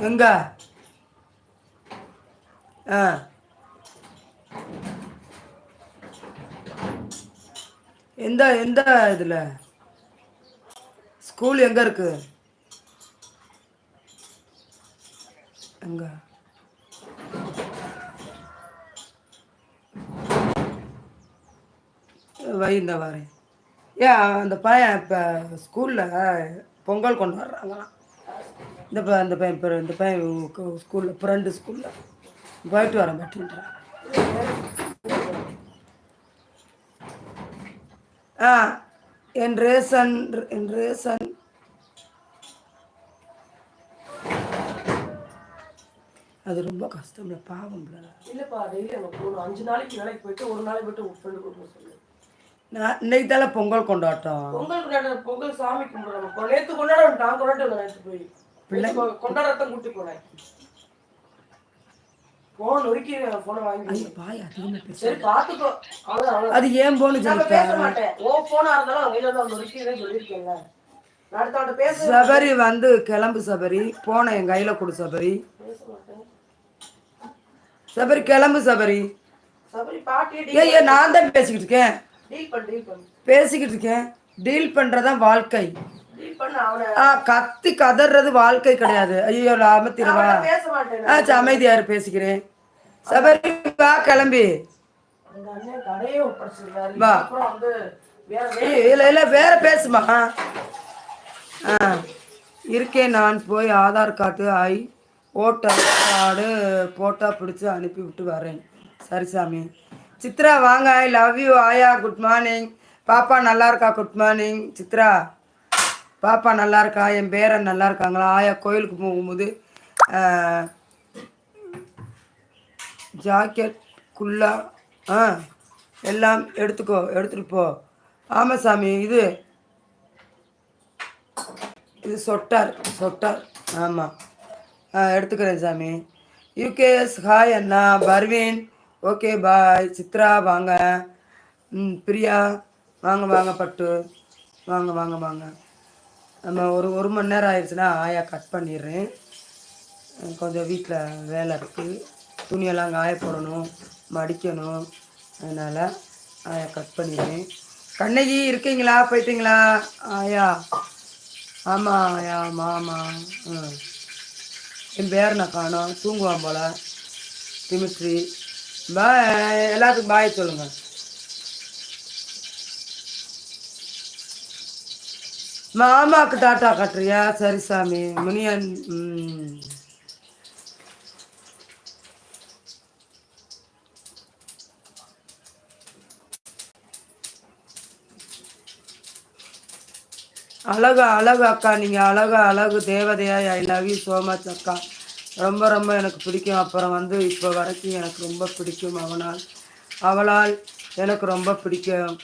எங்க? ஆ. எந்த எந்த இதில்? ஸ்கூல் எங்கே இருக்கு? எங்க? வை இந்த வாரேன் ஏன் அந்த பையன் இப்போ ஸ்கூலில் பொங்கல் கொண்டு வர்றாங்களாம். இந்த ப இந்த பையன் இப்போ இந்த பையன் ஸ்கூலில் ஃப்ரெண்டு ஸ்கூலில். போயிட்டு வரேன் பட்டுன்றான் ஆ என் ரேசன் என் ரேசன் அது ரொம்ப கஷ்டம்ல பாவம் இல்லப்பா டெய்லி அங்க போகணும். அஞ்சு நாளைக்கு வேலைக்கு போயிட்டு ஒரு நாளைக்கு மட்டும் உங்க ஃப்ரெண்டு கூட சொல்லு. நான் இன்னைக்கு தானே பொங்கல் கொண்டாட்டம்? பொங்கல் கொண்டாட பொங்கல் சாமி கும்பிடுறோம் நேத்து கொண்டாட நான் கொண்டாட்டு வந்தேன் நேத்து போய். பிள்ளை. கொண்டாடத்தான் கூட்டி போனேன் போன் நொறுக்கி போனை வாங்கி ஐயோ பாய் அதிகமாக பேச சரி பாத்துக்கோ அவ்வளவுதான் அவ்வளவுதான். அது ஏன் சொல்லிட்டேன் பேச மாட்டேன். ஓ போனா இருந்தாலும் அவங்க கையில தான் சபரி வந்து கிளம்பு சபரி. போன என் கையில கொடு சபரி. சபரி கிளம்பு சபரி. சபரி பாட்டி ஏ ஏ நான் தான் பேசிக்கிட்டு இருக்கேன். பேசிக்கிட்டு இருக்கேன். டீல் பண்றதான் வாழ்க்கை. கத்தி கதறது வாழ்க்கை கிடையாது. ஐயோ மாட்டேன் ஆ அமைதியாரு பேசிக்கிறேன். சபரி வா கிளம்பி. வா. இல்ல இல்ல வேற பேசுமா? ஆ இருக்கேன் நான். போய் ஆதார் கார்டு ஐ ஓட்டர் கார்டு போட்டோ பிடிச்சி அனுப்பி விட்டு வரேன். சரி சாமி. சித்ரா வாங்க. ஐ லவ் யூ ஆயா குட் மார்னிங் பாப்பா நல்லா இருக்கா? Good morning Chitra. பாப்பா நல்லா இருக்கா என் பேரன் நல்லா இருக்காங்களா ஆயா கோயிலுக்கு போகும்போது ஜாக்கெட் குல்லா ஆ எல்லாம் எடுத்துக்கோ எடுத்துட்டு போ. ஆமாம் சாமி இது இது சொட்டார் சொட்டார். ஆமாம் ஆ எடுத்துக்கிறேன் சாமி. யூகேஎஸ் ஹாய் அண்ணா. Parveen okay bye. சித்ரா வாங்க. ம் பிரியா வாங்க வாங்க பட்டு. வாங்க வாங்க வாங்க. நம்ம ஒரு ஒரு மணி நேரம் ஆயிடுச்சுன்னா ஆயா கட் பண்ணிடுறேன். கொஞ்சம் வீட்டில் வேலை இருக்குது துணியெல்லாம் காய போடணும் மடிக்கணும். அதனால் ஆயா கட் பண்ணிடுறேன். கண்ணகி இருக்கீங்களா? போயிட்டீங்களா? ஆயா. ஆமாம் ஆயா. ஆமாம் ஆமாம் ம். என் பேர் நான் காணோம். தூங்குவான் போல். திமித்ரி. பாய். எல்லாத்துக்கும் பாய் சொல்லுங்கள் மாமாக்கு டாட்டா காட்டுறியா? சரி சாமி. முனியன் அழகு அழகு அக்கா. நீங்கள் அழகு அழகு தேவதையா I love you so much அக்கா. ரொம்ப ரொம்ப எனக்கு பிடிக்கும். அப்புறம் வந்து இப்போ வரைக்கும் எனக்கு ரொம்ப பிடிக்கும் அவனால். அவளால் எனக்கு ரொம்ப பிடிக்கும்.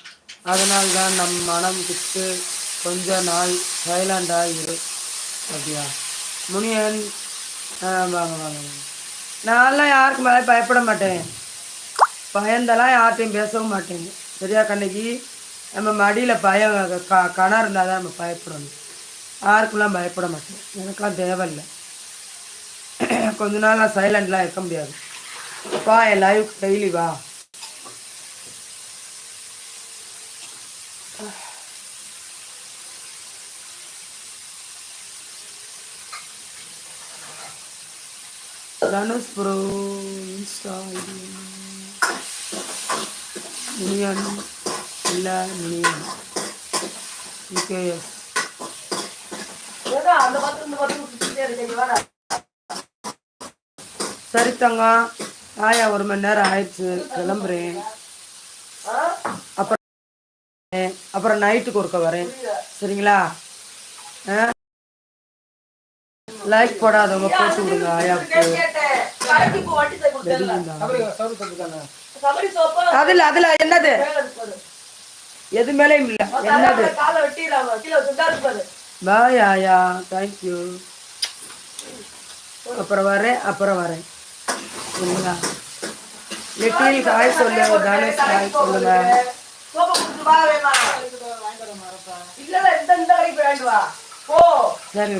அதனால் தான் நம் மனம் விட்டு கொஞ்ச நாள் சைலண்டாக இரு. அப்படியா? முனியன் ஆ வாங்க வாங்க நான்லாம் யாருக்கும் மேலே பயப்பட மாட்டேன். பயந்தெல்லாம் யார்கிட்டையும் பேசவும் மாட்டேங்க சரியா கண்ணகி? நம்ம மடியில் பயம் க கணம் இருந்தால் தான் நம்ம பயப்படணும். யாருக்குலாம் பயப்பட மாட்டேன். எனக்கெல்லாம் தேவையில்லை. கொஞ்ச நாள் நான் சைலண்ட்லாம் இருக்க முடியாது. வா என் லைவ் டெய்லி வா. Dhanush bro insta ID Muniyan இல்லை முனியன் யூகேஎஸ் சரி தங்கம் ஆயா ஒரு மணி நேரம் ஆயிடுச்சு. கிளம்புறேன்? அப்புறம் அப்புறம் நைட்டுக்கு ஒருக்க வரேன். சரிங்களா? லைக் போடாதவங்க போட்டு விடுங்க ஆயாவுக்கு. அதில் அதில் என்னது? எது மேலேயும் இல்லை. என்னது? காலை வெட்டிடாம கீழே சுத்தா இருப்பாரு பாய் ஆயா தேங்க்யூ அப்புறம் வரேன் அப்புறம் வரேன். சரிங்களா? லிட்டில் காய் சொல்லு தனுஷ் காய் சொல்லுங்க சரி